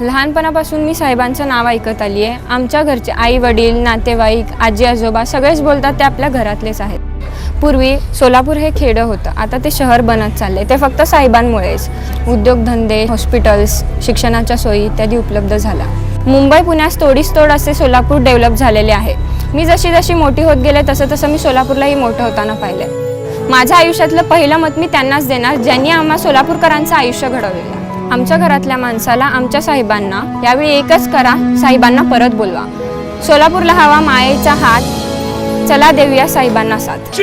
लहानपणापासून मी साहेबांचं नाव ऐकत आली आहे. आमच्या घरचे आई वडील नातेवाईक आजी आजोबा सगळेच बोलतात ते आपल्या घरातलेच आहेत. पूर्वी सोलापूर हे खेडं होतं. आता ते शहर बनत चालले ते फक्त साहेबांमुळेच. उद्योगधंदे हॉस्पिटल्स शिक्षणाच्या सोयी इत्यादी उपलब्ध झाल्या. मुंबई पुण्यास तोडीस तोड असे सोलापूर डेव्हलप झालेले आहे. मी जशी जशी मोठी होत गेले तसं तसं मी सोलापूरलाही मोठं होताना पाहिलं माझ्या आयुष्यातलं पहिलं मत मी त्यांनाच देणार ज्यांनी आम्हा सोलापूरकरांचं आयुष्य घडवलेलं आमच्या घरातल्या माणसाला आमच्या साहेबांना यावेळी एकच करा साहेबांना परत बोलवा. सोलापूरला हवा मायेचा हात चला देऊया साहेबांना साथ.